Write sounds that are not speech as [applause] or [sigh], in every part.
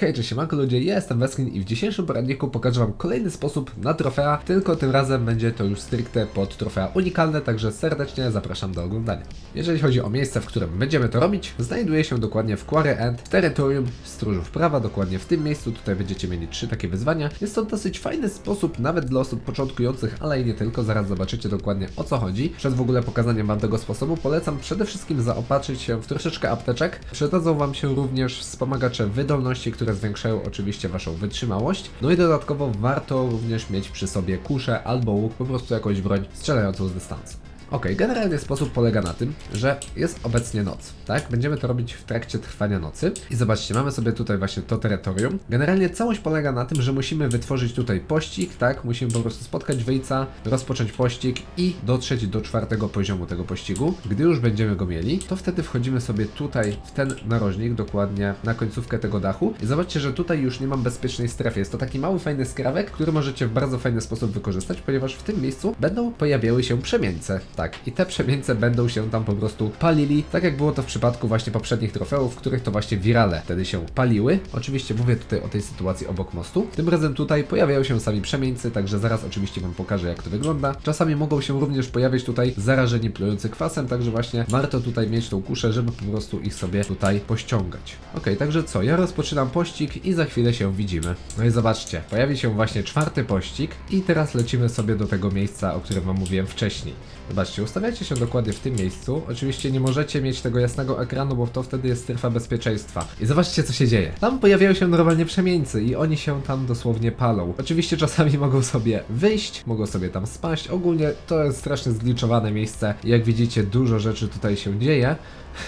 Hej, cześć, siemanko ludzie, ja jestem Weskin i w dzisiejszym poradniku pokażę wam kolejny sposób na trofea, tylko tym razem będzie to już stricte pod trofea unikalne, także serdecznie zapraszam do oglądania. Jeżeli chodzi o miejsce, w którym będziemy to robić, znajduje się dokładnie w Quarry End, w terytorium Stróżów Prawa, dokładnie w tym miejscu, tutaj będziecie mieli trzy takie wyzwania. Jest to dosyć fajny sposób, nawet dla osób początkujących, ale i nie tylko, zaraz zobaczycie dokładnie o co chodzi. Przed w ogóle pokazaniem wam tego sposobu polecam przede wszystkim zaopatrzyć się w troszeczkę apteczek. Przydadzą wam się również wspomagacze wydolności, które zwiększają oczywiście waszą wytrzymałość. No i dodatkowo warto również mieć przy sobie kuszę albo łuk, po prostu jakąś broń strzelającą z dystansu. Ok, generalnie sposób polega na tym, że jest obecnie noc, tak? Będziemy to robić w trakcie trwania nocy. I zobaczcie, mamy sobie tutaj właśnie to terytorium. Generalnie całość polega na tym, że musimy wytworzyć tutaj pościg, tak? Musimy po prostu spotkać wyjca, rozpocząć pościg i dotrzeć do czwartego poziomu tego pościgu. Gdy już będziemy go mieli, to wtedy wchodzimy sobie tutaj w ten narożnik, dokładnie na końcówkę tego dachu. I zobaczcie, że tutaj już nie mam bezpiecznej strefy. Jest to taki mały, fajny skrawek, który możecie w bardzo fajny sposób wykorzystać, ponieważ w tym miejscu będą pojawiały się przemieńce. Tak, i te przemieńce będą się tam po prostu palili, tak jak było to w przypadku właśnie poprzednich trofeów, w których to właśnie wirale wtedy się paliły. Oczywiście mówię tutaj o tej sytuacji obok mostu. Tym razem tutaj pojawiają się sami przemieńcy, także zaraz oczywiście Wam pokażę jak to wygląda. Czasami mogą się również pojawiać tutaj zarażeni plujący kwasem, także właśnie warto tutaj mieć tą kuszę, żeby po prostu ich sobie tutaj pościągać. Ok, także co, ja rozpoczynam pościg i za chwilę się widzimy. No i zobaczcie, pojawi się właśnie czwarty pościg i teraz lecimy sobie do tego miejsca, o którym Wam mówiłem wcześniej. Zobaczcie, ustawiacie się dokładnie w tym miejscu. Oczywiście nie możecie mieć tego jasnego ekranu, bo to wtedy jest strefa bezpieczeństwa. I zobaczcie, co się dzieje. Tam pojawiają się normalnie przemieńcy i oni się tam dosłownie palą. Oczywiście czasami [laughs] mogą sobie wyjść, mogą sobie tam spaść. Ogólnie to jest strasznie zgliczowane miejsce. Jak widzicie, dużo rzeczy tutaj się dzieje.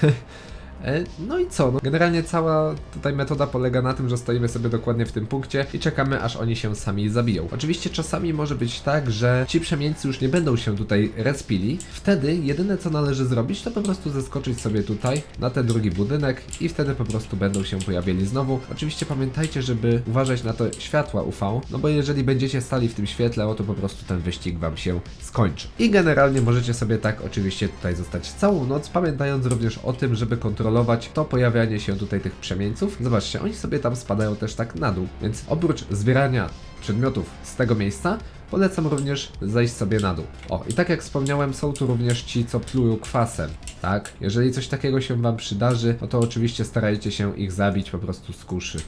[laughs] E, No i co? No, generalnie cała tutaj metoda polega na tym, że stoimy sobie dokładnie w tym punkcie i czekamy, aż oni się sami zabiją. Oczywiście czasami może być tak, że ci przemieńcy już nie będą się tutaj respili. Wtedy jedyne co należy zrobić, to po prostu zeskoczyć sobie tutaj na ten drugi budynek i wtedy po prostu będą się pojawiali znowu. Oczywiście pamiętajcie, żeby uważać na to światła UV, no bo jeżeli będziecie stali w tym świetle, o to po prostu ten wyścig wam się skończy. I generalnie możecie sobie tak oczywiście tutaj zostać całą noc, pamiętając również o tym, żeby kontrolować to pojawianie się tutaj tych przemieńców. Zobaczcie, oni sobie tam spadają też tak na dół, więc oprócz zbierania przedmiotów z tego miejsca, polecam również zejść sobie na dół. O, i tak jak wspomniałem, są tu również ci, co plują kwasem, tak? Jeżeli coś takiego się wam przydarzy, no to oczywiście starajcie się ich zabić po prostu z kuszy.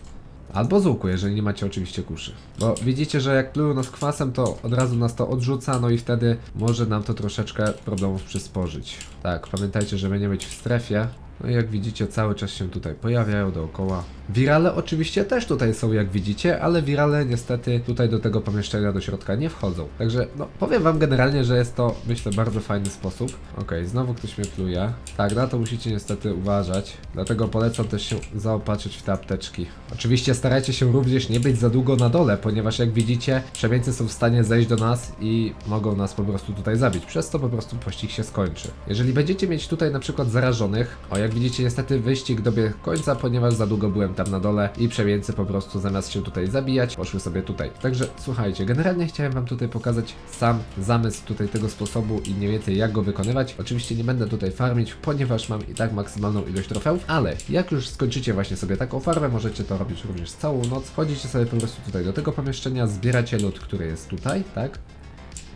Albo z łuku, jeżeli nie macie oczywiście kuszy. Bo widzicie, że jak plują nas kwasem, to od razu nas to odrzuca, no i wtedy może nam to troszeczkę problemów przysporzyć. Tak, pamiętajcie, żeby nie być w strefie. No jak widzicie, cały czas się tutaj pojawiają dookoła. Wirale oczywiście też tutaj są, jak widzicie, ale wirale niestety tutaj do tego pomieszczenia, do środka nie wchodzą. Także, no, powiem wam generalnie, że jest to, myślę, bardzo fajny sposób. Okej, znowu ktoś mnie pluje. Tak, na to musicie niestety uważać. Dlatego polecam też się zaopatrzyć w te apteczki. Oczywiście starajcie się również nie być za długo na dole, ponieważ jak widzicie, przemieńcy są w stanie zejść do nas i mogą nas po prostu tutaj zabić. Przez to po prostu pościg się skończy. Jeżeli będziecie mieć tutaj na przykład zarażonych, o jak widzicie niestety wyścig dobiegł końca, ponieważ za długo byłem tam na dole i przemieńcy po prostu zamiast się tutaj zabijać, poszły sobie tutaj. Także słuchajcie, generalnie chciałem wam tutaj pokazać sam zamysł tutaj tego sposobu i mniej więcej jak go wykonywać. Oczywiście nie będę tutaj farmić, ponieważ mam i tak maksymalną ilość trofeów, ale jak już skończycie właśnie sobie taką farmę, możecie to robić również całą noc. Wchodzicie sobie po prostu tutaj do tego pomieszczenia, zbieracie lód, który jest tutaj, tak?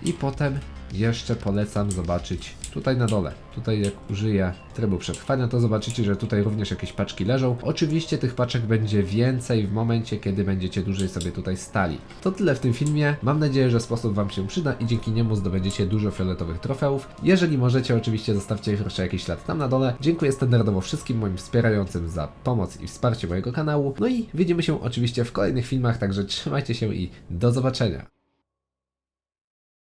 I potem jeszcze polecam zobaczyć tutaj na dole. Tutaj jak użyję trybu przetrwania, to zobaczycie, że tutaj również jakieś paczki leżą. Oczywiście tych paczek będzie więcej w momencie, kiedy będziecie dłużej sobie tutaj stali. To tyle w tym filmie. Mam nadzieję, że sposób Wam się przyda i dzięki niemu zdobędziecie dużo fioletowych trofeów. Jeżeli możecie, oczywiście zostawcie jeszcze jakiś ślad tam na dole. Dziękuję standardowo wszystkim moim wspierającym za pomoc i wsparcie mojego kanału. No i widzimy się oczywiście w kolejnych filmach, także trzymajcie się i do zobaczenia.